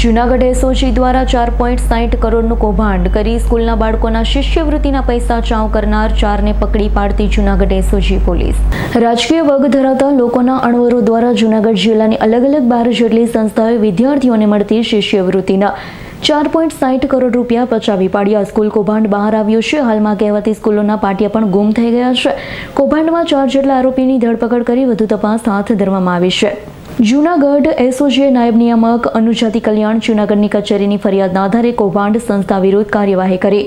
Junagadh SOG દ્વારા ચાર point સાઠ કરોડનું કૌભાંડ કરી સ્કૂલના બાળકોના શિષ્યવૃત્તિના પૈસા ચાવ કરનાર ચારને પકડી પાડતી જૂનાગઢ એસઓજી પોલીસ. રાજકીય વગ ધરાવતા લોકોના અણવરો દ્વારા જૂનાગઢ જિલ્લાની અલગ અલગ બાર જેટલી સંસ્થાઓએ વિદ્યાર્થીઓને મળતી શિષ્યવૃત્તિના ચાર પોઈન્ટ સાઠ કરોડ રૂપિયા પચાવી પાડ્યા. સ્કૂલ કૌભાંડ બહાર આવ્યું છે. હાલમાં કહેવાતી સ્કૂલોના પાટિયા પણ ગુમ થઈ ગયા છે. કૌભાંડમાં ચાર જેટલા આરોપીની ધરપકડ કરી વધુ તપાસ હાથ ધરવામાં આવી છે. જૂનાગઢ એસઓજીએ નાયબ નિયામક અનુજાતિ કલ્યાણ જૂનાગઢની કચેરીની ફરિયાદના આધારે કૌભાંડ સંસ્થા વિરુદ્ધ કાર્યવાહી કરી.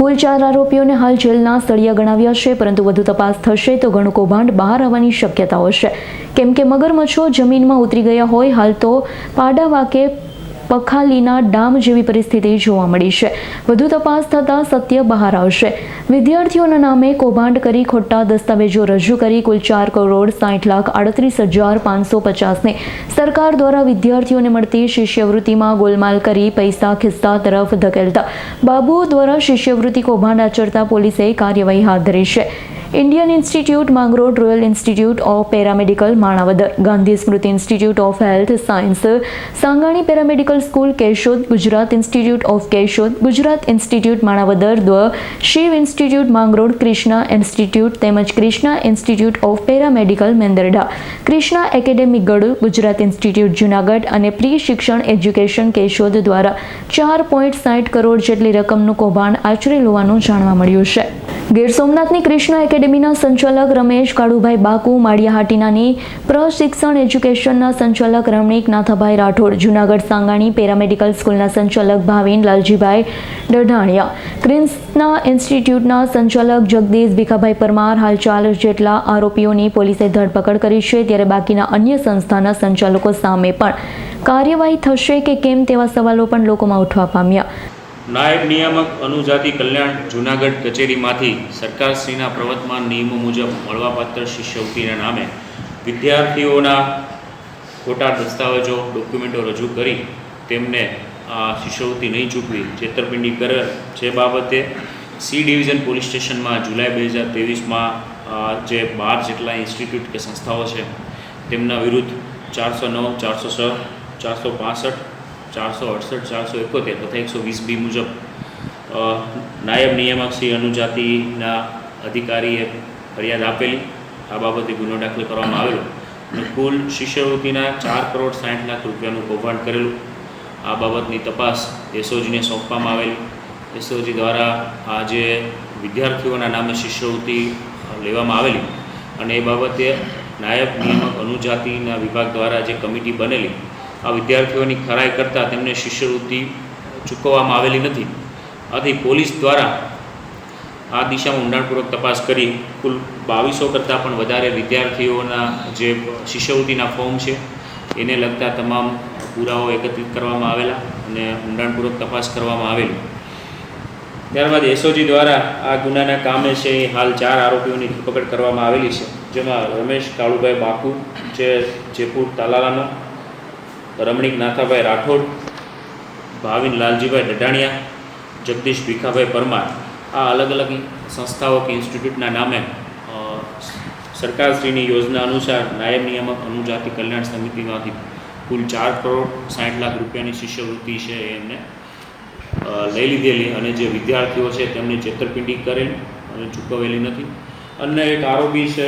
કુલ ચાર આરોપીઓને હાલ જેલના સળિયા ગણાવ્યા છે, પરંતુ વધુ તપાસ થશે તો ઘણું કૌભાંડ બહાર આવવાની શક્યતાઓ છે. કેમ કે મગરમચ્છો જમીનમાં ઉતરી ગયા હોય, હાલ તો પાડા વાકે પખાલીના ડામ જેવી પરિસ્થિતિ જોવા મળી છે. વધુ તપાસ થતાં સત્ય બહાર આવશે. વિદ્યાર્થીઓના નામે કૌભાંડ કરી ખોટા દસ્તાવેજો રજૂ કરી કુલ ચાર કરોડ સાઠ લાખ આડત્રીસ હજાર પાંચસો પચાસને સરકાર દ્વારા વિદ્યાર્થીઓને મળતી શિષ્યવૃત્તિમાં ગોલમાલ કરી પૈસા ખિસ્સા તરફ ધકેલતા. બાબુઓ દ્વારા શિષ્યવૃત્તિ કૌભાંડ આચરતા પોલીસે કાર્યવાહી હાથ ધરી છે. Indian institute Mangrol royal institute of paramedical Manavadar Gandhi Smriti institute of health science Sangani paramedical school Keshod Gujarat institute of Keshod Gujarat institute Manavadar દ્વ Shiv institute Mangrol Krishna institute તેમજ Krishna institute of paramedical Mendarda Krishna academy Gadh Gujarat institute Junagadh અને pre શિક્ષણ education Keshod દ્વારા ચાર point સાઠ કરોડ જેટલી રકમનું કૌભાંડ આચરેલ હોવાનું જાણવા મળ્યું છે. ગીર સોમનાથની કૃષ્ણ એકેડેમીના સંચાલક રમેશ કાળુભાઈ બાકુ માળિયાહાટીનાની પ્રશિક્ષણ એજ્યુકેશનના સંચાલક રમણીક નાથાભાઈ રાઠોડ, જૂનાગઢ સાંગાણી પેરામેડિકલ સ્કૂલના સંચાલક ભાવિન લાલજીભાઈ ડઢાણિયા ક્રિન્સના ઇન્સ્ટિટ્યૂટના સંચાલક જગદીશ ભીખાભાઈ પરમાર હાલ ચાલીસ જેટલા આરોપીઓની પોલીસે ધરપકડ કરી છે, ત્યારે બાકીના અન્ય સંસ્થાના સંચાલકો સામે પણ કાર્યવાહી થશે કે કેમ તેવા સવાલો પણ લોકોમાં ઉઠવા પામ્યા. નાયબ નિયામક અનુજાતિ કલ્યાણ જૂનાગઢ કચેરીમાંથી સરકારશ્રીના પ્રવર્તમાન નિયમો મુજબ મળવાપાત્ર શિષ્યવૃત્તિના નામે વિદ્યાર્થીઓના ખોટા દસ્તાવેજો, ડોક્યુમેન્ટો રજૂ કરી તેમને આ શિષ્યવૃત્તિ નહીં ચૂકવી. છેતરપિંડી કર જે બાબતે સી ડિવિઝન પોલીસ સ્ટેશનમાં જુલાઈ બે હજાર ત્રેવીસમાં જે બાર જેટલા ઇન્સ્ટિટ્યૂટ કે સંસ્થાઓ છે, તેમના વિરુદ્ધ ચારસો નવ, ચારસો છ, ચારસો પાસઠ ચારસો અડસઠ, ચારસો એકોતેર, તથા એકસો વીસ બી મુજબ નાયબ નિયામક શ્રી અનુજાતિના અધિકારીએ ફરિયાદ આપેલી. આ બાબતે ગુનો દાખલ કરવામાં આવેલો. અને કુલ શિષ્યવૃત્તિના ચાર કરોડ સાઠ લાખ રૂપિયાનું કૌભાંડ કરેલું. આ બાબતની તપાસ એસઓજીને સોંપવામાં આવેલી. એસઓજી દ્વારા આ જે વિદ્યાર્થીઓના નામે શિષ્યવૃત્તિ લેવામાં આવેલી. અને એ બાબતે નાયબ નિયામક અનુજાતિના વિભાગ દ્વારા જે કમિટી બનેલી આ વિદ્યાર્થીઓની ખરાઈ કરતાં તેમને શિષ્યવૃત્તિ ચૂકવવામાં આવેલી નથી. આથી પોલીસ દ્વારા આ દિશામાં ઊંડાણપૂર્વક તપાસ કરી કુલ બાવીસો કરતાં પણ વધારે વિદ્યાર્થીઓના જે શિષ્યવૃત્તિના ફોર્મ છે, એને લગતા તમામ પુરાવો એકત્રિત કરવામાં આવેલા અને ઊંડાણપૂર્વક તપાસ કરવામાં આવેલી. ત્યારબાદ એસઓજી દ્વારા આ ગુનાના કામે છે એ હાલ ચાર આરોપીઓની ધરપકડ કરવામાં આવેલી છે, જેમાં રમેશ કાળુભાઈ બાકુ જે જયપુર તાલાલાનો રમણીક નાથાભાઈ રાઠોડ, ભાવિન લાલજીભાઈ ડઢાણિયા, જગદીશ ભીખાભાઈ પરમાર, આ અલગ અલગ સંસ્થાઓ કે ઇન્સ્ટિટ્યૂટના નામે સરકારશ્રીની યોજના અનુસાર નાયબ નિયામક અનુજાતિ કલ્યાણ સમિતિમાંથી કુલ ચાર કરોડ સાઠ લાખ રૂપિયાની શિષ્યવૃત્તિ છે એમને લઈ લીધેલી અને જે વિદ્યાર્થીઓ છે તેમને છેતરપિંડી કરેલી અને ચૂકવેલી નથી. અન્ય એક આરોપી છે,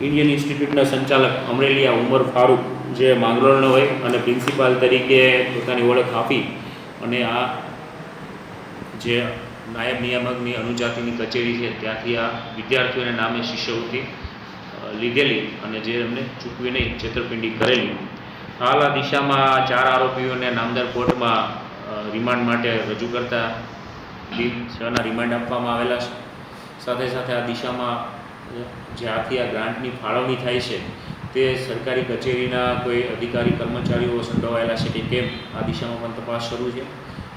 ઇન્ડિયન ઇન્સ્ટિટ્યૂટના સંચાલક અમરેલિયા ઉમર ફારૂક જે માંગરોળનો હોય અને પ્રિન્સિપાલ તરીકે પોતાની ઓળખ આપી અને આ જે નાયબ નિયામકની અનુજાતિની કચેરી છે, ત્યાંથી આ વિદ્યાર્થીઓના નામે શિષ્યવૃત્તિ લીધેલી અને જે એમને ચૂકવી નહીં, છેતરપિંડી કરેલી. હાલ આ દિશામાં ચાર આરોપીઓને નામદાર કોર્ટમાં રિમાન્ડ માટે રજૂ કરતા છના રિમાન્ડ આપવામાં આવેલા છે. સાથે સાથે આ દિશામાં જ્યાંથી આ ગ્રાન્ટની ફાળવણી થાય છે તે સરકારી કચેરીના કોઈ અધિકારી કર્મચારીઓ સંડોવાયેલા છે કે કેમ? આ દિશામાં પણ તપાસ શરૂ છે.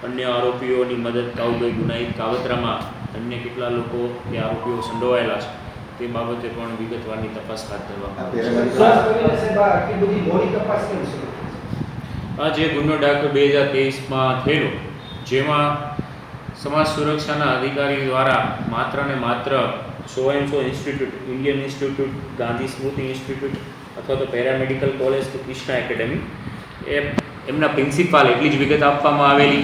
અન્ય આરોપીઓની મદદ કાઉભાઈ ગુનાહિત કાવતરામાં અન્ય કેટલા લોકો એ આરોપીઓ સંડોવાયેલા છે, તે બાબતે પણ વિગતવારની તપાસ હાથ ધરવામાં આ જે ગુનો દાખલ બે હજાર તેવીસમાં થયેલો, જેમાં સમાજ સુરક્ષાના અધિકારી દ્વારા માત્ર ને માત્ર so and so institute, Indian institute, Gandhi Smriti institute અથવા તો પેરામેડિકલ કોલેજ કે કૃષ્ણા એકેડેમી, એ એમના પ્રિન્સિપાલ એટલી જ વિગત આપવામાં આવેલી.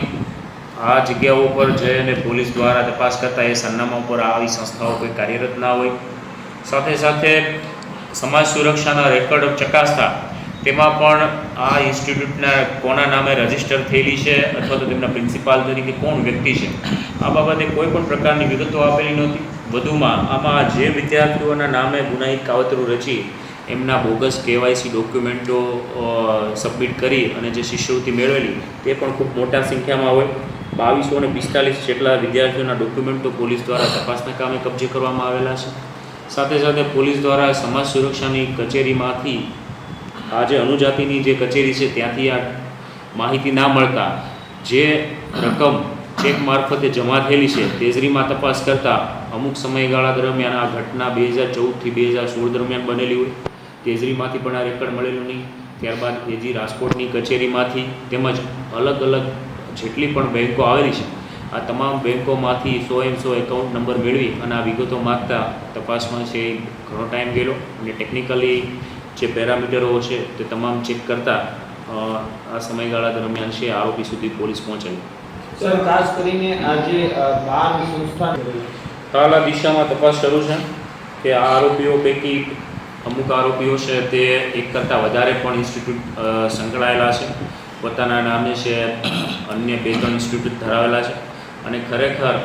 આ જગ્યાઓ ઉપર જઈને પોલીસ દ્વારા તપાસ કરતાં એ સરનામા ઉપર આવી સંસ્થાઓ કોઈ કાર્યરત ના હોય. સાથે સાથે સમાજ સુરક્ષાના રેકોર્ડ ચકાસતા તેમાં પણ આ ઇન્સ્ટિટ્યૂટના કોના નામે રજિસ્ટર થયેલી છે અથવા તો તેમના પ્રિન્સિપાલ તરીકે કોણ વ્યક્તિ છે, આ બાબતે કોઈ પણ પ્રકારની વિગતો આપેલી નહોતી. વધુમાં આમાં જે વિદ્યાર્થીઓના નામે ગુનાહિત કાવતરું રચી એમના બોગસ કેવાયસી ડોક્યુમેન્ટો સબમિટ કરી અને જે શિષ્યવૃત્તિ મેળવેલી, તે પણ ખૂબ મોટા સંખ્યામાં હોય. બાવીસો અને પિસ્તાલીસ જેટલા વિદ્યાર્થીઓના ડોક્યુમેન્ટો પોલીસ દ્વારા તપાસના કામે કબજે કરવામાં આવેલા છે. સાથે સાથે પોલીસ દ્વારા સમાજ સુરક્ષાની કચેરીમાંથી આ જે અનુજાતિની જે કચેરી છે, ત્યાંથી આ માહિતી ના મળતા જે રકમ ચેક મારફતે જમા થયેલી છે, તેજરીમાં તપાસ કરતાં અમુક સમયગાળા દરમિયાન આ ઘટના બે હજાર ચૌદથી બે હજાર સોળ દરમિયાન બનેલી હોય. તેજરીમાંથી પણ આ રેકર્ડ મળેલું નહીં. ત્યારબાદ એજી રાજકોટની કચેરીમાંથી તેમજ અલગ અલગ જેટલી પણ બેન્કો આવેલી છે આ તમામ બેન્કોમાંથી સો એમ સો એકાઉન્ટ નંબર મેળવી અને આ વિગતો માગતા તપાસમાં છે ઘણો ટાઈમ ગયેલો અને ટેકનિકલી જે પેરામીટરો છે તે તમામ ચેક કરતાં આ સમયગાળા દરમિયાન છે આરોપી સુધી પોલીસ પહોંચાવી સર ખાસ કરીને આજે બાર સંસ્થા હાલ આ દિશામાં તપાસ શરૂ છે કે આ આરોપીઓ પૈકી અમુક આરોપીઓ છે તે એક કરતાં વધારે પણ ઇન્સ્ટિટ્યૂટ સંકળાયેલા છે. પોતાના નામે છે, અન્ય બે ત્રણ ઇન્સ્ટિટ્યૂટ ધરાવેલા છે. અને ખરેખર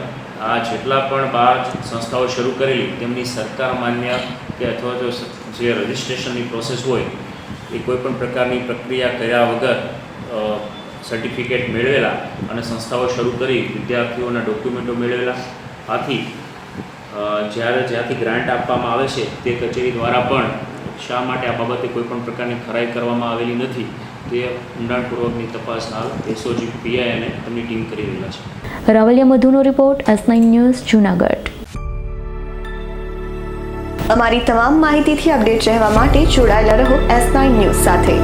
આ જેટલા પણ બાર સંસ્થાઓ શરૂ કરેલી, તેમની સરકાર માન્ય કે અથવા તો જે રજિસ્ટ્રેશનની પ્રોસેસ હોય, એ કોઈપણ પ્રકારની પ્રક્રિયા કર્યા વગર સર્ટિફિકેટ મેળવેલા અને સંસ્થાઓ શરૂ કરી, વિદ્યાર્થીઓના ડોક્યુમેન્ટો મેળવેલા. આથી જ્યારે જ્યાંથી ગ્રાન્ટ આપવામાં આવે છે તે કચેરી દ્વારા પણ શા માટે આ બાબતે કોઈ પણ પ્રકારની ખરાઈ કરવામાં આવેલી નથી તે ઊંડાણપૂર્વકની તપાસ હાલ એસઓજી પીઆઈ અને તેમની ટીમ કરી રહેલા છે. રાવલિયા મધુનો રિપોર્ટ એસ ન્યૂઝ જુનાગઢ. અમારી તમામ માહિતીથી અપડેટ રહેવા માટે જોડાયેલા રહો એસ નાઇન ન્યૂઝ સાથે.